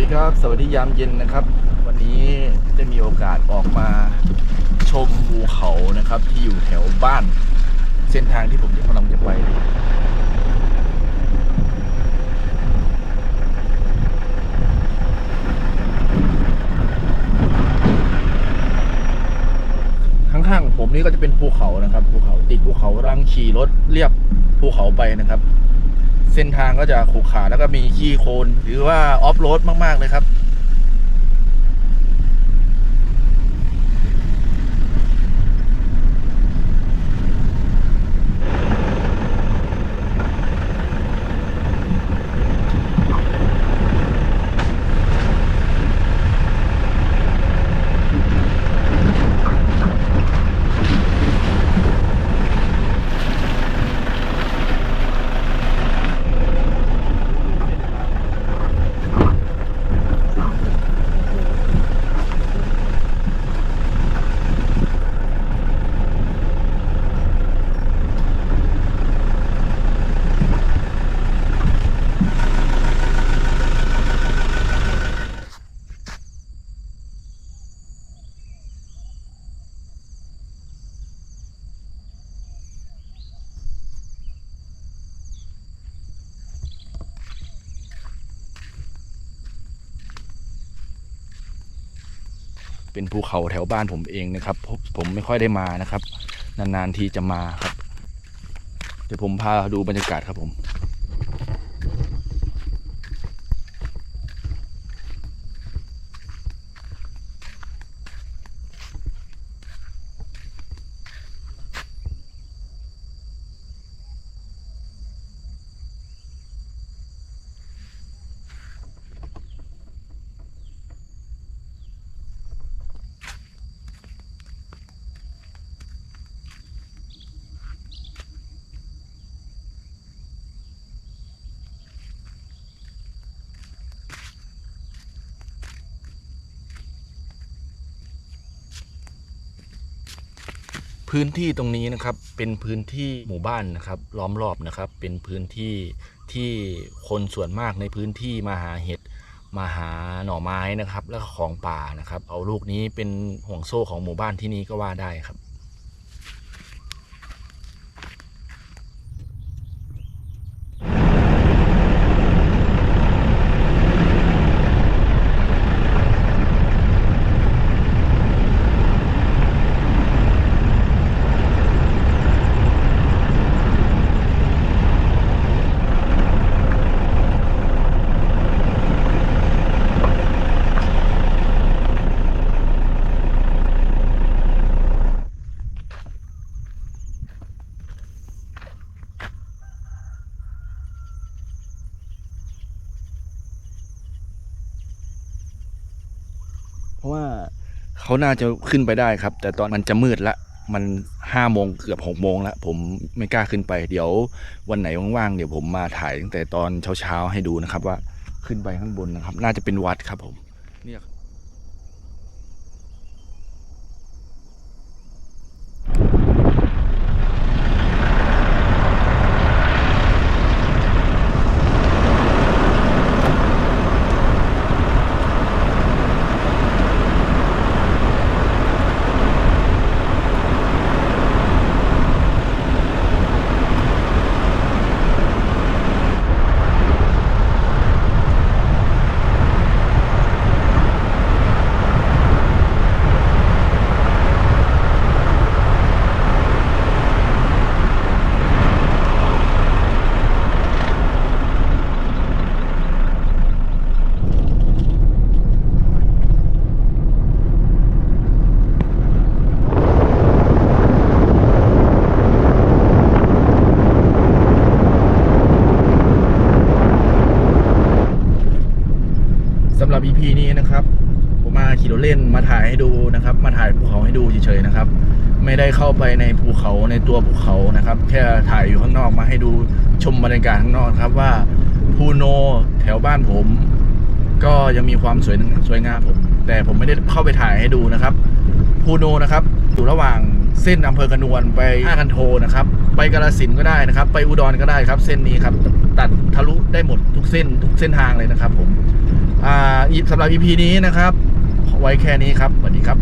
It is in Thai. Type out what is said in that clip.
ดีครับ สวัสดียามเย็นนะครับ วันนี้ได้มีโอกาสออกมาชมภูเขานะครับ ที่อยู่แถวบ้าน เส้นทางที่ผมกำลังจะไปข้างๆผมนี่ก็จะเป็นภูเขานะครับภูเขาติดภูเขารังขี่รถเรียบภูเขาไปนะครับ เส้นทางก็จะขรุขระแล้วก็มีขี้โคลนหรือว่าออฟโรดมาก ๆ เลยครับ เป็นภูเขาแถวบ้านผมเองนะครับ ผมไม่ค่อยได้มานะครับ นานๆทีจะมาครับ เดี๋ยวผมพาดูบรรยากาศครับผม พื้นที่ตรงนี้นะครับเป็นพื้นที่หมู่บ้านนะครับล้อมรอบนะครับ เป็นพื้นที่ที่คนส่วนมากในพื้นที่มาหาเห็ดมาหาหน่อไม้นะครับ แล้วก็ของป่านะครับ เอาลูกนี้เป็นห่วงโซ่ของหมู่บ้านที่นี่ก็ว่าได้ครับ เพราะว่าเขาน่าจะขึ้นไปได้ครับ แต่ตอนมันจะมืดละ มันห้าโมงเกือบหกโมงแล้วผมไม่กล้าขึ้นไป เดี๋ยววันไหนว่างๆเดี๋ยวผมมาถ่ายตั้งแต่ตอนเช้าๆให้ดูนะครับว่าขึ้นไปข้างบนนะครับ น่าจะเป็นวัดครับผมเนี่ย EP นี้นะครับ ผมมาขี่รถเล่นมาถ่ายให้ดูนะครับ มาถ่ายภูเขาให้ดูเฉยๆนะครับ ไม่ได้เข้าไปในภูเขาในตัวภูเขานะครับ แค่ถ่ายอยู่ข้างนอกมาให้ดูชมบรรยากาศข้างนอกครับว่าภูโนแถวบ้านผม ก็ยังมีความสวยสวยงามผม แต่ผมไม่ได้เข้าไปถ่ายให้ดูนะครับภูโนนะครับอยู่ระหว่าง เส้นอำเภอกระนวนไปท่าคันโทนะครับ ไปกาลสินก็ได้นะครับ ไปอุดรก็ได้ครับ เส้นนี้ครับ ตัดทะลุได้หมดทุกเส้นทุกเส้นทางเลยนะครับผม อ่าสำหรับ EP นี้นะครับ ไว้แค่นี้ครับสวัสดีครับ